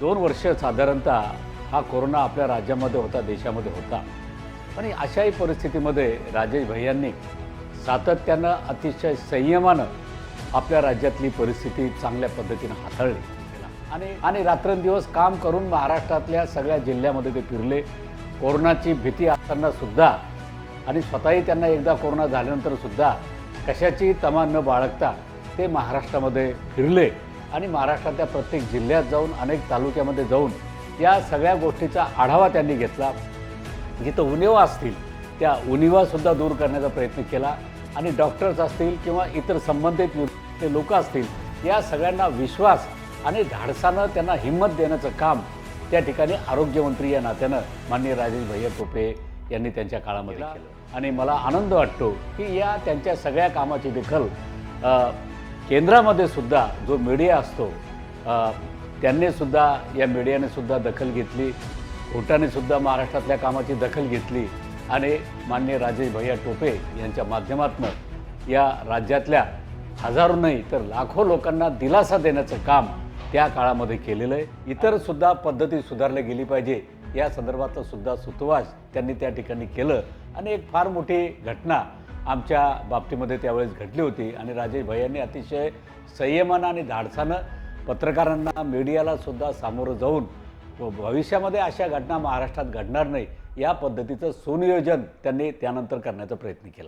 दोन वर्ष साधारणतः हा कोरोना आपल्या राज्यामध्ये होता देशामध्ये होता. आणि अशाही परिस्थितीमध्ये राजेश भैयांनी सातत्यानं अतिशय संयमानं आपल्या राज्यातली परिस्थिती चांगल्या पद्धतीनं हाताळली. आणि आणि रात्रंदिवस काम करून महाराष्ट्रातल्या सगळ्या जिल्ह्यामध्ये ते फिरले. कोरोनाची भीती असताना सुद्धा आणि स्वतःही त्यांना एकदा कोरोना झाल्यानंतर सुद्धा कशाची तमा न बाळगता ते महाराष्ट्रामध्ये फिरले. आणि महाराष्ट्रातल्या प्रत्येक जिल्ह्यात जाऊन अनेक तालुक्यामध्ये जाऊन या सगळ्या गोष्टीचा आढावा त्यांनी घेतला. जिथं उणिवा असतील त्या उणिवासुद्धा दूर करण्याचा प्रयत्न केला. आणि डॉक्टर्स असतील किंवा इतर संबंधित ते लोक असतील या सगळ्यांना विश्वास आणि धाडसानं त्यांना हिंमत देण्याचं काम त्या ठिकाणी आरोग्यमंत्री या नात्यानं माननीय राजेश भैया टोपे यांनी त्यांच्या काळामध्ये केलं. आणि मला आनंद वाटतो की या त्यांच्या सगळ्या कामाची दखल केंद्रामध्ये सुद्धा जो मीडिया असतो त्यांनी सुद्धा या मीडियाने सुद्धा दखल घेतली. कोर्टाने सुद्धा महाराष्ट्रातल्या कामाची दखल घेतली. आणि माननीय राजेश भैया टोपे यांच्या माध्यमातून या राज्यातल्या हजारो नाही तर लाखो लोकांना दिलासा देण्याचं काम त्या काळामध्ये केलेलं आहे. इतर सुद्धा पद्धती सुधारल्या गेली पाहिजे. या संदर्भातलं सुद्धा सुतवास त्यांनी त्या ठिकाणी केलं. आणि एक फार मोठी घटना आमच्या बाबतीमध्ये त्यावेळेस घडली होती. आणि राजेश भैयांनी अतिशय संयमानं आणि धाडसानं पत्रकारांना मीडियालासुद्धा सामोरं जाऊन व भविष्यामध्ये अशा घटना महाराष्ट्रात घडणार नाही या पद्धतीचं सुनियोजन त्यांनी त्यानंतर करण्याचा प्रयत्न केला.